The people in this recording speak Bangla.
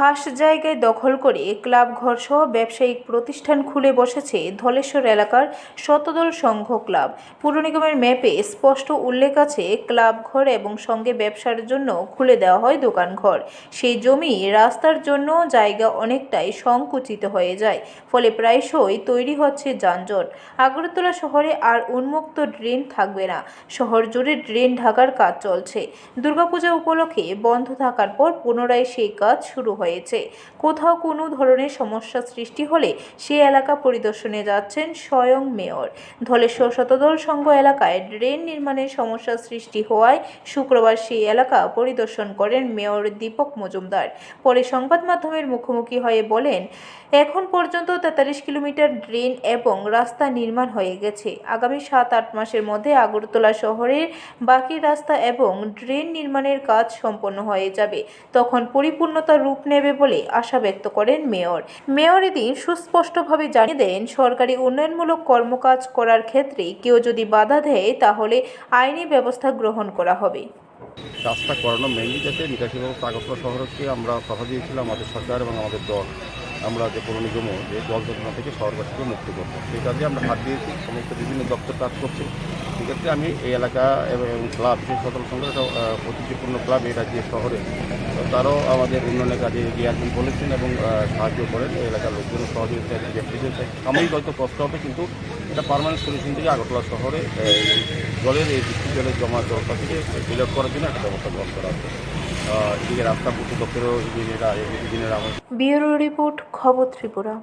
খাস জায়গায় দখল করে ক্লাব ঘরসহ ব্যবসায়িক প্রতিষ্ঠান খুলে বসেছে ধলেশ্বর এলাকার শতদল সংঘ ক্লাব। পুর নিগমের ম্যাপে স্পষ্ট উল্লেখ আছে, ক্লাব ঘর এবং সঙ্গে ব্যবসার জন্য খুলে দেওয়া হয় দোকানঘর সেই জমি রাস্তার জন্য জায়গা অনেকটাই সংকুচিত হয়ে যায়, ফলে প্রায়শই তৈরি হচ্ছে যানজট। আগরতলা শহরে আর উন্মুক্ত ড্রেন থাকবে না, শহর জুড়ে ড্রেন ঢাকার কাজ চলছে। দুর্গাপূজা উপলক্ষে বন্ধ থাকার পর পুনরায় সেই কাজ শুরু হয়েছে। কোথাও কোনো ধরনের সমস্যা সৃষ্টি হলে সে এলাকা পরিদর্শনে যাচ্ছেন স্বয়ং মেয়র। ধলেশ্বর শতদল সংঘ এলাকায় ড্রেন নির্মাণের সমস্যা সৃষ্টি হওয়ায় শুক্রবার সেই এলাকা পরিদর্শন করেন মেয়র দীপক মজুমদার। পরে সংবাদ মাধ্যমের মুখোমুখি হয়ে বলেন, এখন পর্যন্ত তেতাল্লিশ কিলোমিটার ড্রেন এবং রাস্তা নির্মাণ হয়ে গেছে। আগামী সাত, আট মাসের মধ্যে আগরতলা শহরের বাকি রাস্তা এবং ড্রেন নির্মাণের কাজ সম্পন্ন হয়ে যাবে। তখন পরিপূর্ণতা রূপ নেবে বলে আশা ব্যক্ত করেন মেয়র। মেয়র এদিন সুস্পষ্টভাবে জানিয়ে দেন, সরকারি উন্নয়নমূলক কর্মকাজ করার ক্ষেত্রে কেউ যদি বাধা দেয়, তাহলে আইনি ব্যবস্থা গ্রহণ করা হবে। রাস্তা করানো মেনলি যাতে নিকাশি ব্যবস্থা আগরতলা শহরকে আমরা কথা দিয়েছিলাম, আমাদের সরকার এবং আমাদের দল। আমরা যে পৌর নিগমও যে জল যোজনা থেকে শহরবাসীকে মুক্তি করব। সেই কাজে আমরা হাত দিয়েছি, সমস্ত বিভিন্ন দপ্তর কাজ করছে। সেক্ষেত্রে আমি এই এলাকা এবং ক্লাব বিশেষ সদল সংঘ ঐতিহ্যপূর্ণ ক্লাব এই রাজ্যের শহরে তারাও আমাদের উন্নয়নের কাজে এগিয়ে আসবেন বলেছেন এবং সাহায্য করেন। এই এলাকার লোকজন সহযোগিতা ব্যক্তিদের সাময়িক হয়তো কষ্ট হবে, কিন্তু এটা পারমানেন্ট সলিউশন থেকে আগরতলা শহরে জলের, এই বৃষ্টি জলের জমা জলটা থেকে ডিলেট করার জন্য একটা ব্যবস্থা গ্রহণ করা হবে এদিকে রাস্তা পূর্ত দপ্তরেও ইঞ্জিনিয়াররা ইঞ্জিনিয়াররা। ব্যুরো রিপোর্ট, খবর ত্রিপুরা।